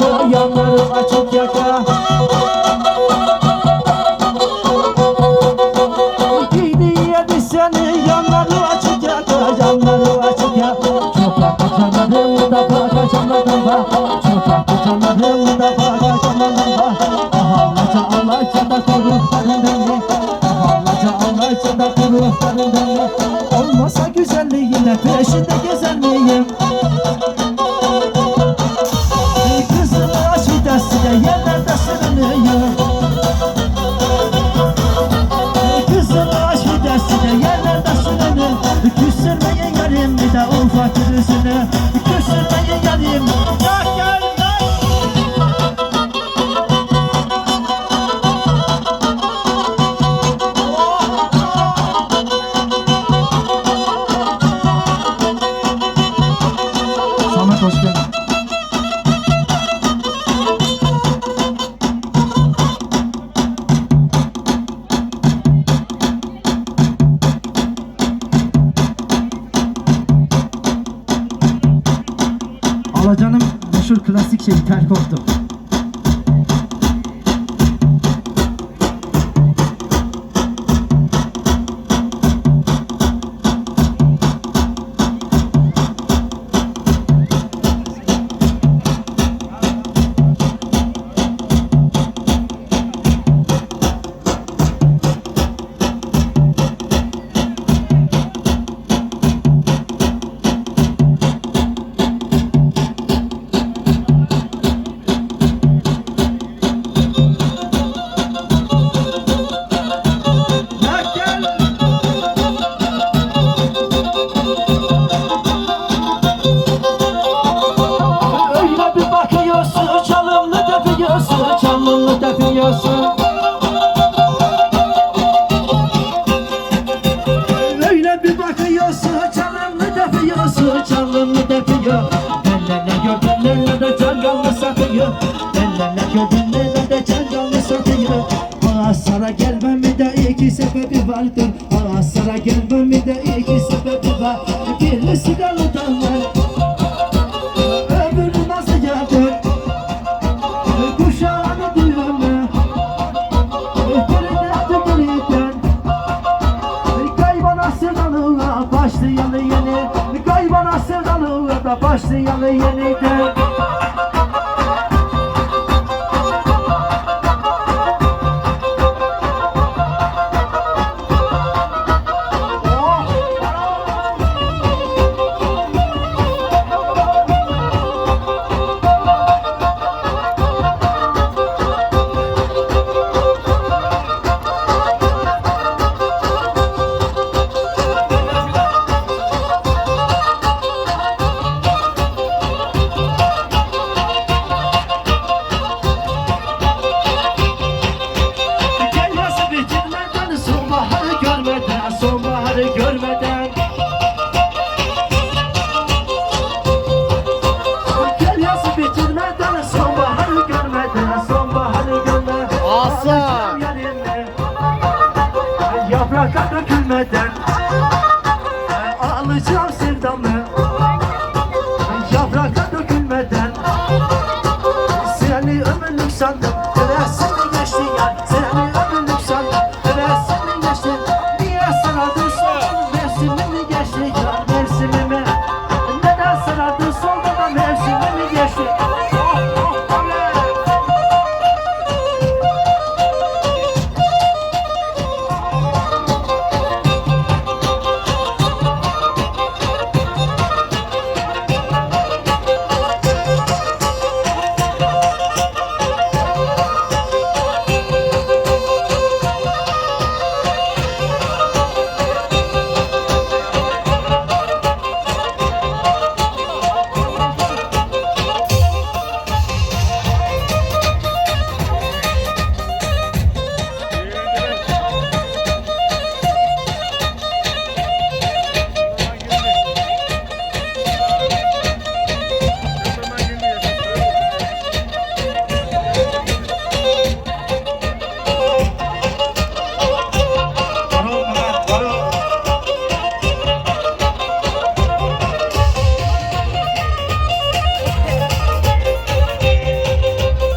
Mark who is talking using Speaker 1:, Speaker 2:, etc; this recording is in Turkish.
Speaker 1: yaka Yanları açık yaka. Giydi yedi seni yanları açık yaka. Yanları açık yaka. Çok yaklı canlarım da baka canlarım var Çok yaklı canlarım da baka canlarım var Allahca Allahca da korukların beni Allahca Allahca da korukların beni Olmasa güzelliğine peşinde gezer miyim? Yerlerde sürünüyor Kızını aç vidasıyla yerlerde sürünüyor Küstürmeyin yarim bir de yüzünü. Küstürmeyin Alacan'ın meşhur klasik şeyi tel koptu. Öyle bir bakıyorsun çalımlı tepiyorsun çalımlı tepiyor Ellerine gördün ellerine cangallı satıyor. Ellerine gördün ellerine cangallı satıyor. Ağasara gelmemi de iki sebebi vardır. Ağasara gelmemi de iki sebebi var. Birisi Galı'dan başlayalı yeni. Kaybana sevdalığa da başlayalı yeniden Sonbaharı görmeden Gel yazı bitirmeden sonbaharı görmeden Sonbaharı görmeden
Speaker 2: Aslan!
Speaker 1: Yapraklar dökülmeden sweetheart.